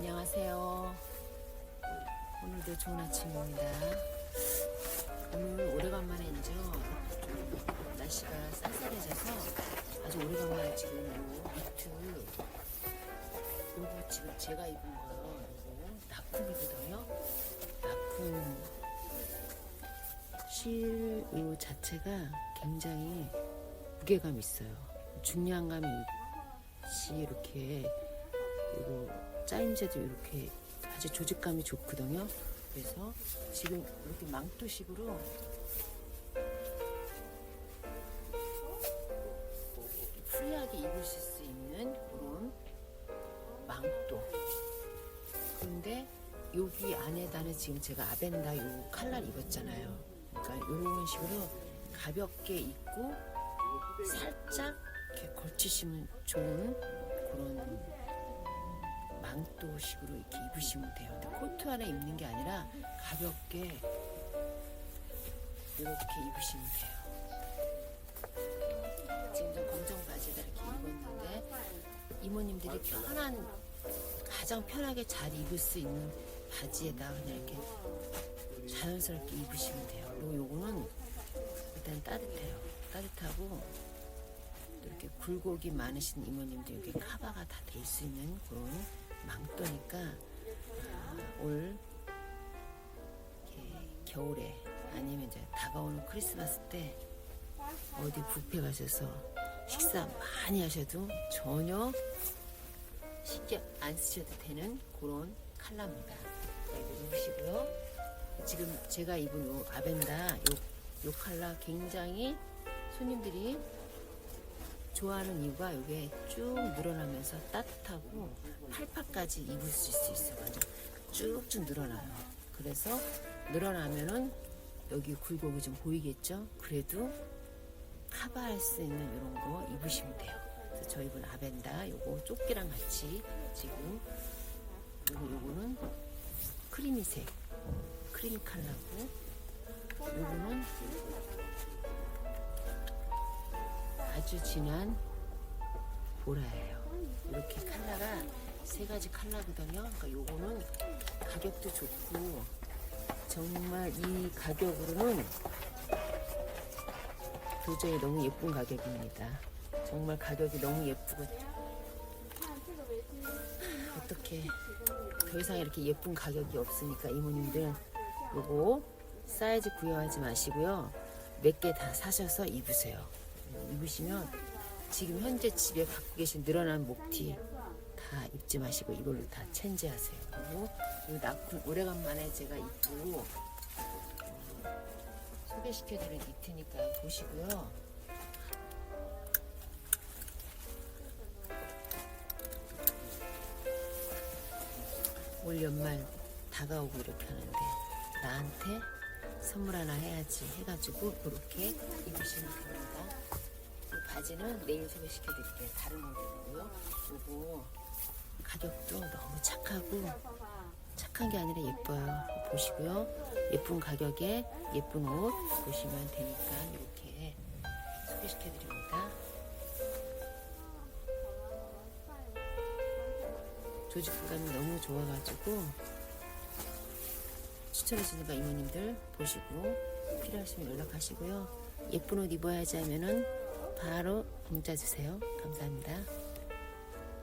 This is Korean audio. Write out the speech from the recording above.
안녕하세요. 오늘도 좋은 아침입니다. 오늘 오래간만에 이제 날씨가 쌀쌀해져서 아주 오래간만에 지금 요 니트 요거 지금 제가 입은 거요. 요거 나품이거든요. 나품 실요 자체가 굉장히 무게감 있어요. 중량감이 있이 이렇게 그리고 짜임새도 이렇게 아주 조직감이 좋거든요. 그래서 지금 이렇게 망토식으로 프리하게 입으실 수 있는 그런 망토. 그런데 여기 안에다는 지금 제가 아벤다 요 칼날 입었잖아요. 그러니까 이런 식으로 가볍게 입고 살짝 이렇게 걸치시면 좋은 그런 망토식으로 이렇게 입으시면 돼요. 근데 코트 안에 입는 게 아니라 가볍게 이렇게 입으시면 돼요. 지금 저 검정 바지에다 이렇게 입었는데 이모님들이 편한 가장 편하게 잘 입을 수 있는 바지에다 그냥 이렇게 자연스럽게 입으시면 돼요. 그리고 요거는 일단 따뜻해요. 따뜻하고 또 이렇게 굴곡이 많으신 이모님들 여기 카바가 다 될 수 있는 그런 망토니까 아, 올 겨울에 아니면 이제 다가오는 크리스마스 때 어디 뷔페 가셔서 식사 많이 하셔도 전혀 신경 안 쓰셔도 되는 그런. 이거 입으시고요. 지금 제가 입은 요 아벤다 요, 요 컬러 굉장히 손님들이 좋아하는 이유가 이게 쭉 늘어나면서 따뜻하고 팔팔까지 입을 수. 완전 쭉쭉 늘어나요. 그래서 늘어나면은 여기 굴곡이 좀 보이겠죠? 그래도 커버할 수 있는 이런 거 입으시면 돼요. 그래서 저 입은 아벤다 요거 조끼랑 같이 지금 요거 요거는 크리미색 크림 컬러고 요거는 아주 진한 보라예요. 이렇게 컬러가 세 가지 컬러거든요. 그러니까 요거는 가격도 좋고 정말 이 가격으로는 도저히 너무 예쁜 가격입니다. 정말 가격이 너무 예쁘고 어떻게 더 이상 이렇게 예쁜 가격이 없으니까 이모님들 요거 사이즈 구애하지 마시고요. 몇 개 다 사셔서 입으세요. 입으시면 지금 현재 집에 갖고 계신 늘어난 목티 다 입지 마시고 이걸로 다 체인지하세요. 그리고 이 나쁜 오래간만에 제가 입고 어, 소개시켜드린 니트니까 보시고요. 올 연말 다가오고 이렇게 하는데 나한테 선물 하나 해야지 해가지고 그렇게 입으시면 됩니다. 이 바지는 내일 소개시켜 드릴게요. 다른 모델이고요. 요거 가격도 너무 착하고 착한 게 아니라 예뻐요. 보시고요. 예쁜 가격에 예쁜 옷 보시면 되니까 이렇게 소개시켜 드립니다. 조직 감이 너무 좋아가지고 추천해주니까 이모님들 보시고 필요하시면 연락하시고요. 예쁜 옷 입어야지 하면은 바로 문자 주세요. 감사합니다.